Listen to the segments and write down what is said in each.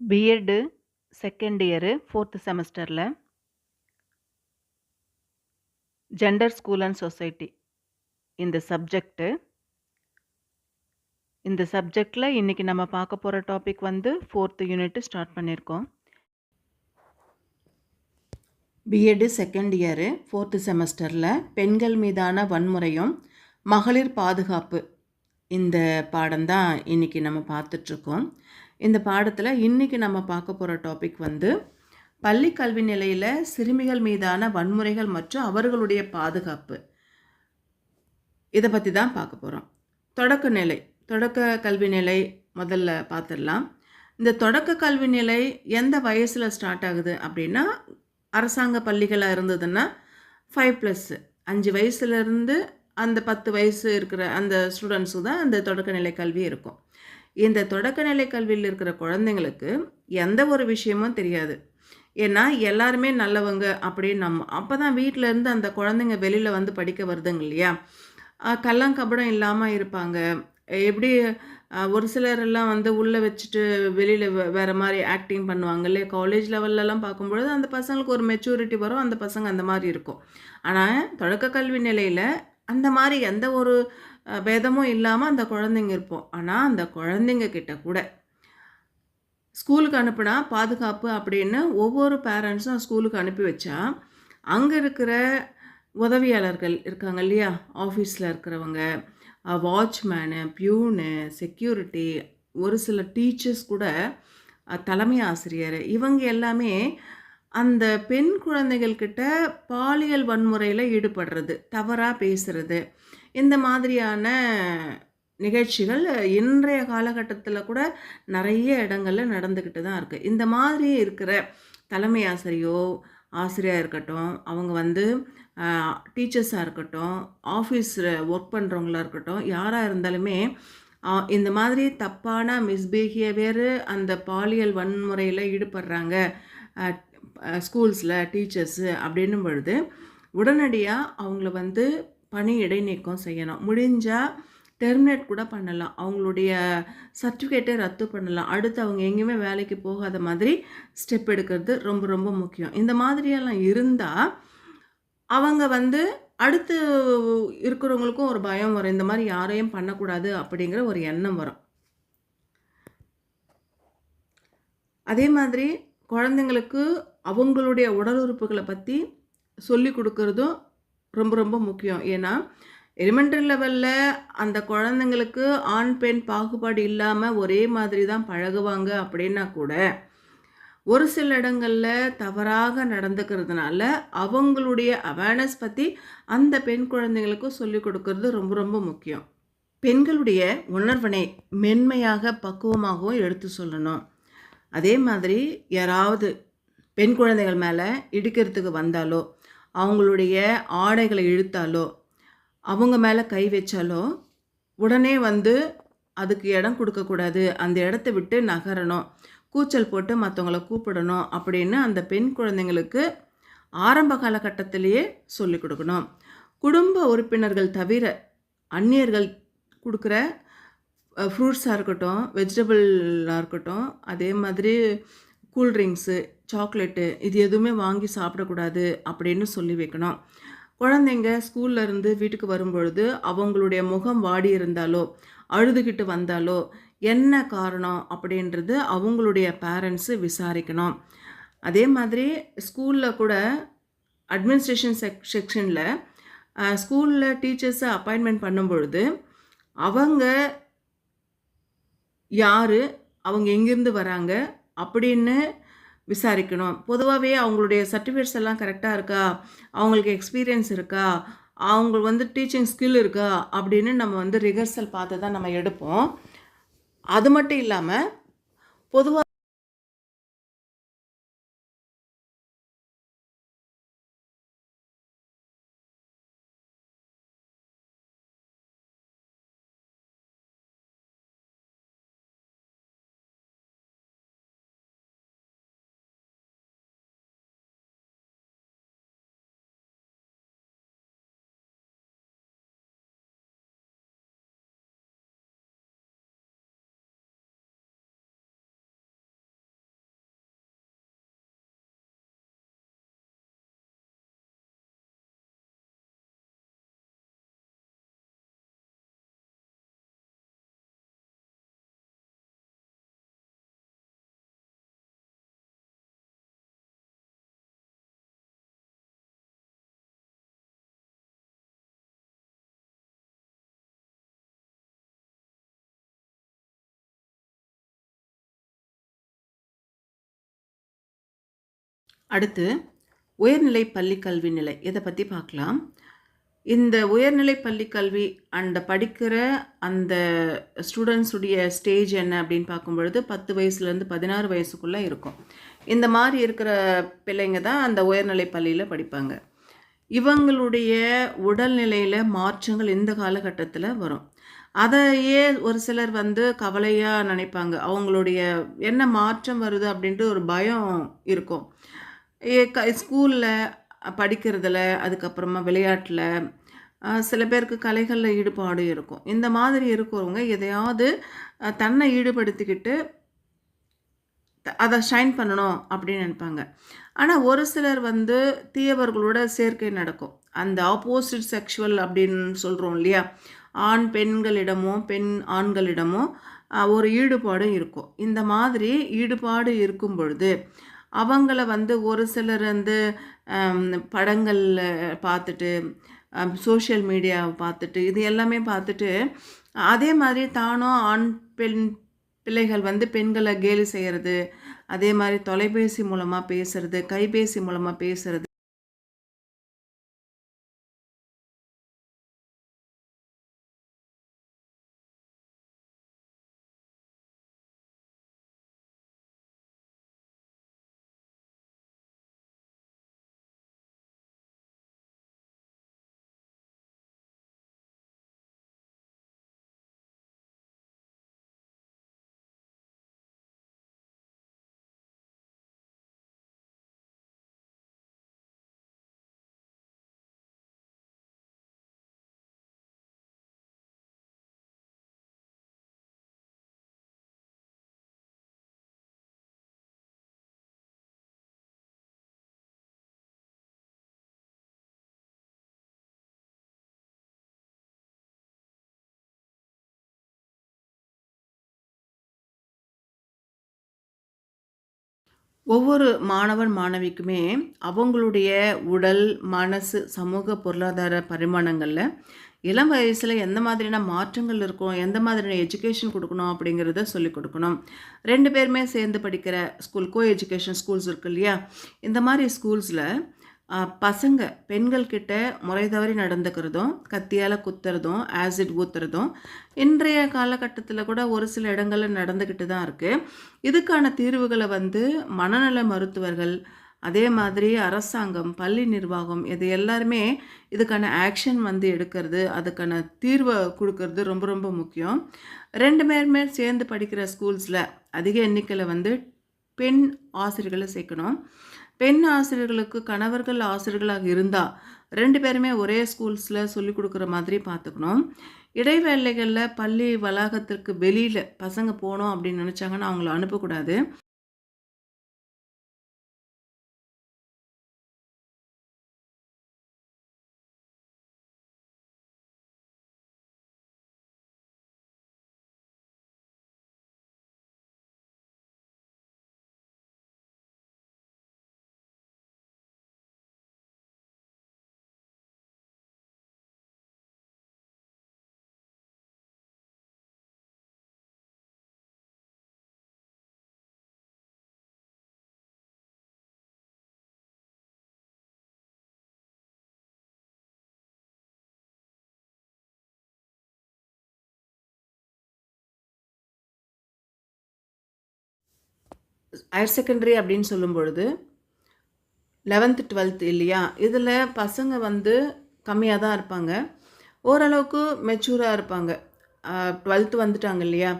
B Ed second year fourth செமஸ்டரில் gender school and society இந்த subject இந்த சப்ஜெக்டில் இன்றைக்கி நம்ம பார்க்க போகிற டாபிக் வந்து ஃபோர்த்து யூனிட்டு ஸ்டார்ட் பண்ணியிருக்கோம் B Ed second year fourth செமஸ்டரில் பெண்கள் மீதான வன்முறையும் மகளிர் பாதுகாப்பு. இந்த பாடம் தான் இன்றைக்கி நம்ம பார்த்துட்ருக்கோம் இந்த பாடத்தில் இன்றைக்கி நம்ம பார்க்க போகிற டாபிக் வந்து பள்ளி கல்வி நிலையில் சிறுமிகள் மீதான வன்முறைகள் மற்றும் அவர்களுடைய பாதுகாப்பு. இதை பற்றி தான் பார்க்க போகிறோம் தொடக்க நிலை தொடக்க கல்வி நிலை முதல்ல பார்த்துடலாம். இந்த தொடக்க கல்வி நிலை எந்த வயசில் ஸ்டார்ட் ஆகுது அப்படின்னா அரசாங்க பள்ளிகளாக இருந்ததுன்னா ஃபைவ் ப்ளஸ்ஸு அஞ்சு வயசுலேருந்து அந்த பத்து வயசு இருக்கிற அந்த ஸ்டூடெண்ட்ஸு தான் அந்த தொடக்கநிலை கல்வி இருக்கும். இந்த தொடக்கநிலை கல்வியில் இருக்கிற குழந்தைங்களுக்கு எந்த ஒரு விஷயமும் தெரியாது. ஏன்னா எல்லாருமே நல்லவங்க அப்படின்னு நம்ம அப்போ தான் வீட்டிலேருந்து அந்த குழந்தைங்க வெளியில் வந்து படிக்க வருதுங்க இல்லையா? கள்ளங்கபடம் இல்லாமல் இருப்பாங்க. எப்படி ஒரு சிலரெல்லாம் வந்து உள்ளே வச்சுட்டு வெளியில் வேறு மாதிரி ஆக்டிங் பண்ணுவாங்க இல்லையா? காலேஜ் லெவல்லலாம் பார்க்கும்பொழுது அந்த பசங்களுக்கு ஒரு மெச்சூரிட்டி வரும் அந்த பசங்க அந்த மாதிரி இருக்கும். ஆனால் தொடக்க கல்வி நிலையில் அந்த மாதிரி எந்த ஒரு பேதமும் இல்லாமல் அந்த குழந்தைங்க இருப்போம். ஆனால் அந்த குழந்தைங்க கிட்ட கூட ஸ்கூலுக்கு அனுப்புனா பாதுகாப்பு அப்படின்னு ஒவ்வொரு பேரண்ட்ஸும் ஸ்கூலுக்கு அனுப்பி வச்சா அங்கே இருக்கிற உதவியாளர்கள் இருக்காங்க இல்லையா? ஆஃபீஸில் இருக்கிறவங்க வாட்ச்மேனு பியூனு செக்யூரிட்டி ஒரு சில டீச்சர்ஸ் கூட தலைமை ஆசிரியர் இவங்க எல்லாமே அந்த பெண் குழந்தைகள்கிட்ட பாலியல் வன்முறையில் ஈடுபடுறது தவறாக பேசுகிறது இந்த மாதிரியான நிகழ்ச்சிகள் இன்றைய காலகட்டத்தில் கூட நிறைய இடங்களில் நடந்துக்கிட்டு தான் இருக்குது இந்த மாதிரி இருக்கிற தலைமை ஆசிரியோ ஆசிரியாக இருக்கட்டும் அவங்க வந்து டீச்சர்ஸாக இருக்கட்டும் ஆஃபீஸில் ஒர்க் பண்ணுறவங்களா இருக்கட்டும் யாராக இருந்தாலுமே இந்த மாதிரி தப்பான மிஸ்பிஹேவியர் அந்த பாலியல் வன்முறையில் ஈடுபடுறாங்க. ஸ்கூல்ஸில் டீச்சர்ஸு அப்படின்னும் பொழுது உடனடியாக அவங்கள வந்து பணி இடைநீக்கம் செய்யணும். முடிஞ்சால் டெர்மினேட் கூட பண்ணலாம். அவங்களுடைய சர்டிஃபிகேட்டை ரத்து பண்ணலாம். அடுத்து அவங்க எங்கேயுமே வேலைக்கு போகாத மாதிரி ஸ்டெப் எடுக்கிறது ரொம்ப ரொம்ப முக்கியம். இந்த மாதிரியெல்லாம் இருந்தால் அவங்க வந்து அடுத்து இருக்கிறவங்களுக்கும் ஒரு பயம் வரும். இந்த மாதிரி யாரையும் பண்ணக்கூடாது அப்படிங்கிற ஒரு எண்ணம் வரும். அதே மாதிரி குழந்தைங்களுக்கு அவங்களுடைய உடல் உறுப்புகளை பற்றி சொல்லி கொடுக்குறதும் ரொம்ப ரொம்ப முக்கியம். ஏன்னா எலிமெண்ட்ரி லெவலில் அந்த குழந்தைங்களுக்கு ஆண் பெண் பாகுபாடு இல்லாமல் ஒரே மாதிரி தான் பழகுவாங்க அப்படின்னா கூட ஒரு சில இடங்களில் தவறாக நடந்துக்கிறதுனால அவங்களுடைய அவேர்னஸ் பற்றி அந்த பெண் குழந்தைங்களுக்கும் சொல்லிக் கொடுக்கறது ரொம்ப ரொம்ப முக்கியம். பெண்களுடைய உணர்வினை மென்மையாக பக்குவமாகவும் எடுத்து சொல்லணும். அதே மாதிரி யாராவது பெண் குழந்தைகள் மேலே இடிக்கிறதுக்கு வந்தாலோ அவங்களுடைய ஆடைகளை இழுத்தாலோ அவங்க மேலே கை வச்சாலோ உடனே வந்து அதுக்கு இடம் கொடுக்கக்கூடாது அந்த இடத்த விட்டு நகரணும். கூச்சல் போட்டு மற்றவங்கள கூப்பிடணும் அப்படின்னு அந்த பெண் குழந்தைங்களுக்கு ஆரம்ப காலகட்டத்திலேயே சொல்லிக் கொடுக்கணும். குடும்ப உறுப்பினர்கள் தவிர அந்நியர்கள் கொடுக்குற ஃப்ரூட்ஸாக இருக்கட்டும் வெஜிடபிளாக இருக்கட்டும் அதே மாதிரி கூல்ட்ரிங்க்ஸு சாக்லேட்டு இது எதுவுமே வாங்கி சாப்பிடக்கூடாது அப்படின்னு சொல்லி வைக்கணும். குழந்தைங்க ஸ்கூல்ல இருந்து வீட்டுக்கு வரும்பொழுது அவங்களுடைய முகம் வாடி இருந்தாலோ அழுதுகிட்டு வந்தாலோ என்ன காரணம் அப்படின்றது அவங்களுடைய பேரண்ட்ஸு விசாரிக்கணும். அதே மாதிரி ஸ்கூலில் கூட அட்மினிஸ்ட்ரேஷன் செக் செக்ஷனில் ஸ்கூலில் டீச்சர்ஸை அப்பாயின்மெண்ட் பண்ணும் பொழுது அவங்க யார் அவங்க எங்கேருந்து வராங்க அப்படின்னு விசாரிக்கணும். பொதுவாகவே அவங்களுடைய சர்டிஃபிகேட்ஸ் எல்லாம் கரெக்டாக இருக்கா? அவங்களுக்கு எக்ஸ்பீரியன்ஸ் இருக்கா? அவங்க வந்து டீச்சிங் ஸ்கில் இருக்கா? அப்படின்னு நம்ம வந்து ரிஹர்சல் பார்த்து தான் நம்ம எடுப்போம். அது மட்டும் இல்லாமல் பொதுவாக அடுத்து உயர்நிலை பள்ளி கல்வி நிலை. இதை பற்றி பார்க்கலாம்? இந்த உயர்நிலை பள்ளி கல்வி அந்த படிக்கிற அந்த ஸ்டூடெண்ட்ஸுடைய ஸ்டேஜ் என்ன அப்படின்னு பார்க்கும் பொழுது பத்து வயசுலேருந்து பதினாறு வயசுக்குள்ளே இருக்கும். இந்த மாதிரி இருக்கிற பிள்ளைங்க தான் அந்த உயர்நிலை பள்ளியில் படிப்பாங்க. இவங்களுடைய உடல்நிலையில் மாற்றங்கள் இந்த காலகட்டத்தில் வரும். அதையே ஒரு சிலர் வந்து கவலையாக நினைப்பாங்க. அவங்களுடைய என்ன மாற்றம் வருது அப்படின்ட்டு ஒரு பயம் இருக்கும். ஸ்கூலில் படிக்கிறதுல அதுக்கப்புறமா விளையாட்டில் சில பேருக்கு கலைகளில் ஈடுபாடு இருக்கும். இந்த மாதிரி இருக்கிறவங்க எதையாவது தன்னை ஈடுபடுத்திக்கிட்டு அதை ஷைன் பண்ணணும் அப்படின்னு நினைப்பாங்க. ஆனால் ஒரு சிலர் வந்து தீயவர்களோட சேர்க்கை நடக்கும். அந்த ஆப்போசிட் செக்ஷுவல் அப்படின்னு சொல்கிறோம் இல்லையா? ஆண் பெண்களிடமோ பெண் ஆண்களிடமோ ஒரு ஈடுபாடும் இருக்கும். இந்த மாதிரி ஈடுபாடு இருக்கும் பொழுது அவங்கள வந்து ஒரு சிலர் வந்து படங்களில் பார்த்துட்டு சோஷியல் மீடியாவை பார்த்துட்டு இது எல்லாமே பார்த்துட்டு அதே மாதிரி தானும் ஆண் பெண் பிள்ளைகள் வந்து பெண்களை கேலி செய்கிறது அதே மாதிரி தொலைபேசி மூலமாக பேசுகிறது கைபேசி மூலமாக பேசுகிறது ஒவ்வொரு மாணவன் மாணவிக்குமே அவங்களுடைய உடல் மனசு சமூக பொருளாதார பரிமாணங்களில் இளம் வயசில் எந்த மாதிரியான மாற்றங்கள் இருக்கும் எந்த மாதிரியான எஜுகேஷன் கொடுக்கணும் அப்படிங்கிறத சொல்லிக் கொடுக்கணும். ரெண்டு பேருமே சேர்ந்து படிக்கிற ஸ்கூல் கோ எஜுகேஷன் ஸ்கூல்ஸ் இருக்கு இல்லையா? இந்த மாதிரி ஸ்கூல்ஸில் பசங்க பெண்கள்கிட்ட முறை தவறி நடந்துக்கிறதும் கத்தியால் குத்துறதும் ஆசிட் ஊத்துறதும் இன்றைய காலகட்டத்தில் கூட ஒரு சில இடங்களில் நடந்துக்கிட்டு தான் இருக்குது இதுக்கான தீர்வுகளை வந்து மனநல மருத்துவர்கள் அதே மாதிரி அரசாங்கம் பள்ளி நிர்வாகம் இது எல்லாருமே இதுக்கான ஆக்ஷன் வந்து எடுக்கிறது அதுக்கான தீர்வை கொடுக்கறது ரொம்ப ரொம்ப முக்கியம். ரெண்டு பேருமே சேர்ந்து படிக்கிற ஸ்கூல்ஸில் அதிக எண்ணிக்கையில் வந்து பெண் ஆசிரியர்களை சேர்க்கணும். பெண் ஆசிரியர்களுக்கு கணவர்கள் ஆசிரியர்களாக இருந்தால் ரெண்டு பேருமே ஒரே ஸ்கூல்ஸில் சொல்லிக் கொடுக்குற மாதிரி பார்த்துக்கணும். இடைவேளைகளில் பள்ளி வளாகத்திற்கு வெளியில் பசங்க போகணும் அப்படின்னு நினச்சாங்கன்னா அவங்கள அனுப்பக்கூடாது. ஹையர் செகண்டரி அப்படின்னு சொல்லும் பொழுது லெவன்த்து டுவெல்த்து இல்லையா? இதில் பசங்க வந்து கம்மியாக தான் இருப்பாங்க. ஓரளவுக்கு மெச்சூராக இருப்பாங்க. டுவெல்த்து வந்துட்டாங்க இல்லையா?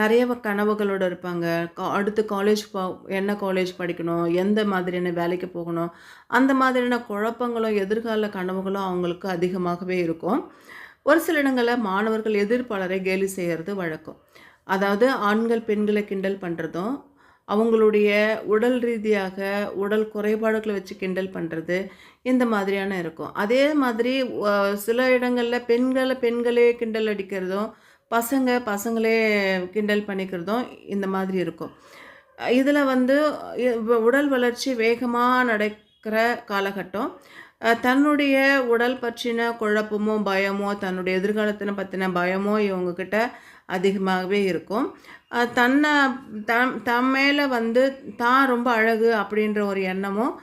நிறைய கனவுகளோடு இருப்பாங்க. அடுத்து காலேஜ் போ என்ன காலேஜ் படிக்கணும்? எந்த மாதிரியான வேலைக்கு போகணும்? அந்த மாதிரியான குழப்பங்களும் எதிர்கால கனவுகளும் அவங்களுக்கு அதிகமாகவே இருக்கும். ஒரு சில இடங்களில் மாணவர்கள் எதிர்ப்பாளரை கேலி செய்கிறது வழக்கம். அதாவது ஆண்கள் பெண்களை கிண்டல் பண்ணுறதும் அவங்களுடைய உடல் ரீதியாக உடல் குறைபாடுகளை வச்சு கிண்டல் பண்ணுறது இந்த மாதிரியான இருக்கும். அதே மாதிரி சில இடங்களில் பெண்களை பெண்களே கிண்டல் அடிக்கிறதும் பசங்க பசங்களே கிண்டல் பண்ணிக்கிறதும் இந்த மாதிரி இருக்கும். இதில் வந்து உடல் வளர்ச்சி வேகமாக நடக்கிற காலகட்டம். தன்னுடைய உடல் பற்றின குழப்பமோ பயமோ தன்னுடைய எதிர்காலத்தின பற்றின பயமோ இவங்கக்கிட்ட அதிகமாகவே இருக்கும். தன்னை தம் தம் மேலே வந்து தான் ரொம்ப அழகு அப்படின்ற ஒரு எண்ணமும்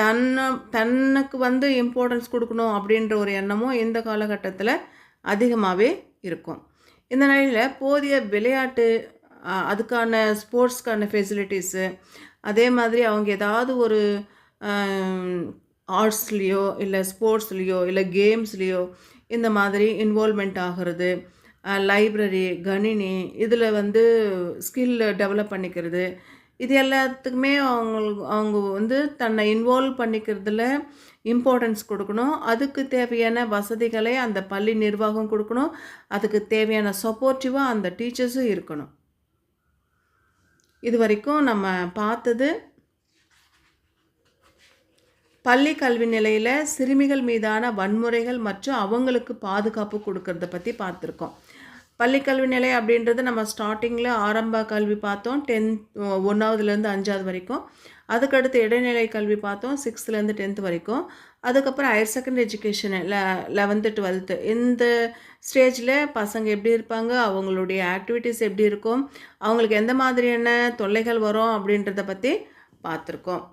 தன்னை தனக்கு வந்து இம்பார்ட்டன்ஸ் கொடுக்கணும் அப்படின்ற ஒரு எண்ணமும் இந்த காலகட்டத்தில் அதிகமாகவே இருக்கும். இந்த நிலையில் போதிய விளையாட்டு அதுக்கான ஸ்போர்ட்ஸ்க்கான ஃபெசிலிட்டிஸு அதே மாதிரி அவங்க ஏதாவது ஒரு ஆர்ட்ஸ்லேயோ இல்லை ஸ்போர்ட்ஸ்லேயோ இல்லை கேம்ஸ்லேயோ இந்த மாதிரி இன்வால்மெண்ட் ஆகிறது லைப்ரரி கணினி இதில் வந்து ஸ்கில் டெவலப் பண்ணிக்கிறது. இது எல்லாத்துக்குமே அவங்களுக்கு அவங்க வந்து தன்னை இன்வால்வ் பண்ணிக்கிறதுல இம்பார்ட்டன்ஸ் கொடுக்கணும். அதுக்கு தேவையான வசதிகளை அந்த பள்ளி நிர்வாகம் கொடுக்கணும். அதுக்கு தேவையான சப்போர்ட்டிவாக அந்த டீச்சர்ஸும் இருக்கணும். இது வரைக்கும் நம்ம பார்த்தது பள்ளி கல்வி நிலையில் சிறுமிகள் மீதான வன்முறைகள் மற்றும் அவங்களுக்கு பாதுகாப்பு கொடுக்கறத பற்றி பார்த்துருக்கோம். பள்ளிக்கல்வி நிலை அப்படின்றது நம்ம ஸ்டார்டிங்கில் ஆரம்ப கல்வி பார்த்தோம் டென்த் ஒன்றாவதுலேருந்து அஞ்சாவது வரைக்கும். அதுக்கடுத்து இடைநிலை கல்வி பார்த்தோம் சிக்ஸ்த்துலேருந்து டென்த் வரைக்கும். அதுக்கப்புறம் ஹையர் செகண்டரி எஜுகேஷன் லெ லெவன்த்து டுவெல்த்து இந்த ஸ்டேஜில் பசங்க எப்படி இருப்பாங்க அவங்களுடைய ஆக்டிவிட்டீஸ் எப்படி இருக்கும் அவங்களுக்கு எந்த மாதிரியான தொல்லைகள் வரும் அப்படின்றத பற்றி பார்த்துருக்கோம்.